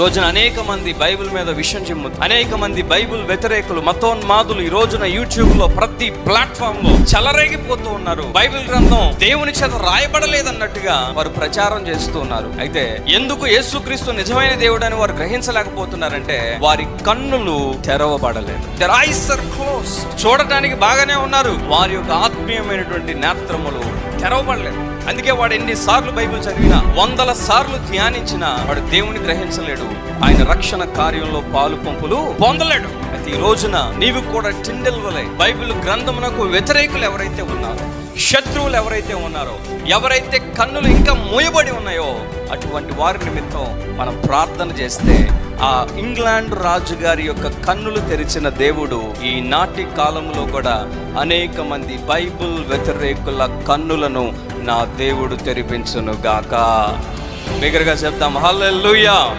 రోజున అనేక మంది బైబిల్ మీద విషయం చెమ్ము అనేక మంది బైబిల్ వ్యతిరేకులు మతోన్మాదులు ఈ రోజున యూట్యూబ్లో ప్రతి ప్లాట్ఫామ్లో చెలరేగిపోతూ ఉన్నారు. బైబిల్ గ్రంథం దేవుని చేత రాయబడలేదన్నట్టుగా వారు ప్రచారం చేస్తూ ఉన్నారు. అయితే ఎందుకు యేసుక్రీస్తు నిజమైన దేవుడు అని వారు గ్రహించలేకపోతున్నారంటే వారి కన్నులు తెరవబడలేదు. దర్ ఐస్ ఆర్ క్లోజ్ చూడటానికి బాగానే ఉన్నారు. వారి యొక్క ఆత్మీయమైనటువంటి నేత్రములు తెరవబడలేదు. అందుకే వాడు ఎన్ని సార్లు బైబిల్ చదివినా వందల సార్లు ధ్యానించినా వాడు దేవుని గ్రహించలేడు. ఆయన రక్షణ కార్యంలో పాలు పంపులు పొందలేడు. అయితే ఈ రోజున నీవు కూడా టిండెల్ వలె బైబిల్ గ్రంథమునకు వ్యతిరేకులు ఎవరైతే ఉన్నారో శత్రువులు ఎవరైతే ఉన్నారో ఎవరైతే కన్నులు ఇంకా మూయబడి ఉన్నాయో అటువంటి వారి నిమిత్తం మనం ప్రార్థన చేస్తే ఆ ఇంగ్లాండ్ రాజు గారి యొక్క కన్నులు తెరిచిన దేవుడు ఈ నాటి కాలంలో కూడా అనేక మంది బైబిల్ వ్యతిరేకుల కన్నులను నా దేవుడు తెరిపించును గాక బిగరగా చెప్తాం. హల్లెలూయా!